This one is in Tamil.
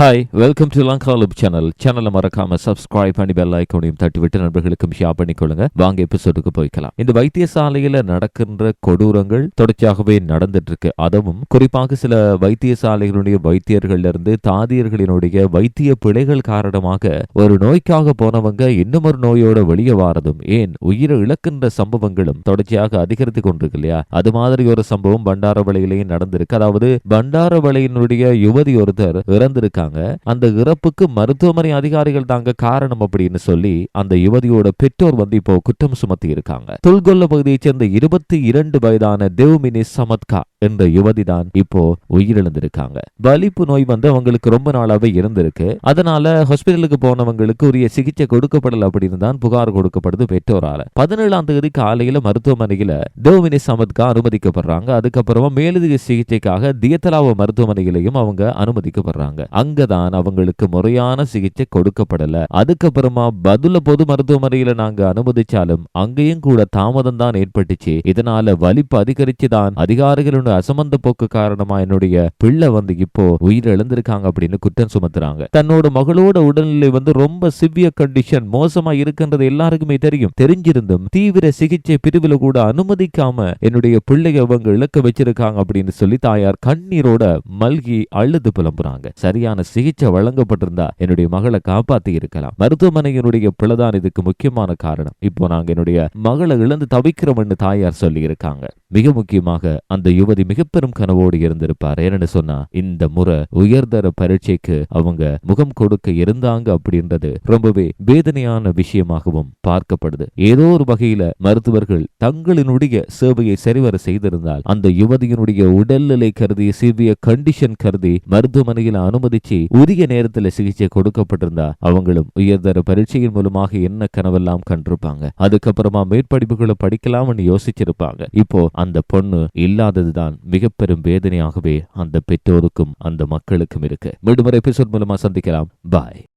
ஹாய் வெல்கம் டு லங்காலுப் சேனல் சேனலை மறக்காம சப்ஸ்கிரைப் பண்ணி பெல் ஐக்கோனையும் தட்டிவிட்டு நண்பர்களுக்கும் ஷேர் பண்ணிக்கொள்ளுங்க வாங்க எபிசோடுக்கு போய்க்கலாம். இந்த வைத்தியசாலையில நடக்கின்ற கொடூரங்கள் தொடர்ச்சியாகவே நடந்துட்டு இருக்கு. அதுவும் குறிப்பாக சில வைத்தியசாலைகளுடைய வைத்தியர்கள்ல இருந்து தாதியர்களினுடைய வைத்திய பிழைகள் காரணமாக ஒரு நோய்க்காக போனவங்க இன்னும் ஒரு நோயோட வெளியே வாரதும் ஏன்? உயிரை இழக்கின்ற சம்பவங்களும் தொடர்ச்சியாக அதிகரித்து கொண்டிருக்கு இல்லையா? அது மாதிரி ஒரு சம்பவம் பண்டாரவளையிலையும் நடந்திருக்கு. அதாவது பண்டாரவளையினுடைய யுவதி ஒருத்தர் இறந்திருக்காங்க. அந்த இறப்புக்கு மருத்துவமனை அதிகாரிகள் தாங்க காரணம் அப்படின்னு சொல்லி அந்த யுவதியோட பெற்றோர் வந்து இப்போ குற்றம் சுமத்தி இருக்காங்க. தொல்கொல்ல பகுதியைச் சேர்ந்த இருபத்தி இரண்டு வயதான தேவ்மினி சமத்கா என்ற யுவதி தான் இப்போ உயிரிழந்திருக்காங்க. வலிப்பு நோய் வந்து அவங்களுக்கு ரொம்ப நாளாவே இருந்திருக்கு. அதனால ஹாஸ்பிட்டலுக்கு போனவங்களுக்கு உரிய சிகிச்சை கொடுக்கப்படல அப்படின்னு தான் புகார் கொடுக்கப்படுது பெற்றோரால. பதினேழாம் தேதி காலையில மருத்துவமனையில தேவ்மினி சமத்கா அனுமதிக்கப்படுறாங்க. அதுக்கப்புறமா மேலதிக சிகிச்சைக்காக தியத்தலாவ மருத்துவமனையிலையும் அவங்க அனுமதிக்கப்படுறாங்க. அங்க அங்கதான் அவங்களுக்கு முறையான சிகிச்சை கொடுக்கப்படல. அதுக்கப்புறமா பதுல பொது மருத்துவமனையில நாங்க அனுமதிச்சாலும் அங்கேயும் கூட தாமதம் தான் ஏற்பட்டுச்சு. இதனால வலிப்பு அதிகரிச்சுதான் அதிகாரிகளோட அசமந்த போக்கு காரணமா என்னுடைய பிள்ளை வந்து இப்போ உயிரிழந்திருக்காங்க அப்படின்னு குற்றம் சுமத்துறாங்க. தன்னோட மகளோட உடல்நிலை வந்து ரொம்ப சிவியர் கண்டிஷன் மோசமா இருக்குன்றது எல்லாருக்குமே தெரியும். தெரிஞ்சிருந்தும் தீவிர சிகிச்சை பிரிவுல கூட அனுமதிக்காம என்னுடைய பிள்ளைய அவங்க இழக்க வச்சிருக்காங்க அப்படின்னு சொல்லி தாயார் கண்ணீரோட மல்கி அழுது புலம்புறாங்க. சரியான சிகிச்சை வழங்கப்பட்டிருந்தா என்னுடைய மகளை காப்பாத்தி இருக்கலாம். மருத்துவமனையினுடைய பிழைதான் இதுக்கு முக்கியமான காரணம். இப்போ நாங்க என்னுடைய மகளை இழந்து தவிக்கிறோம்னு தாயார் சொல்லி இருக்காங்க மிக முக்கியமாக அந்த யுவதி மிக பெரும் கனவோடு இருந்திருப்பார். ஏன்னு சொன்னா இந்த முறை உயர்தர பரீட்சைக்கு அவங்க முகம் கொடுக்க இருந்தாங்க அப்படின்றது ரொம்பவே வேதனையான விஷயமாகவும் பார்க்கப்படுது. ஏதோ ஒரு வகையில மருத்துவர்கள் தங்களினுடைய சேவையை சரிவர செய்திருந்தால் அந்த யுவதியினுடைய உடல்நிலை கருதி சிவிய கண்டிஷன் கருதி மருத்துவமனையில் அனுமதிச்சு உரிய நேரத்துல சிகிச்சை கொடுக்கப்பட்டிருந்தா அவங்களும் உயர்தர பரீட்சையின் மூலமாக என்ன கனவெல்லாம் கண்டிருப்பாங்க? அதுக்கப்புறமா மேற்படிப்புகளை படிக்கலாம்னு யோசிச்சிருப்பாங்க. இப்போ அந்த பொண்ணு இல்லாததுதான் மிக பெரும் வேதனையாகவே அந்த பெற்றோருக்கும் அந்த மக்களுக்கும் இருக்கு. மீண்டும் ஒரு எபிசோட் மூலமா சந்திக்கலாம். பாய்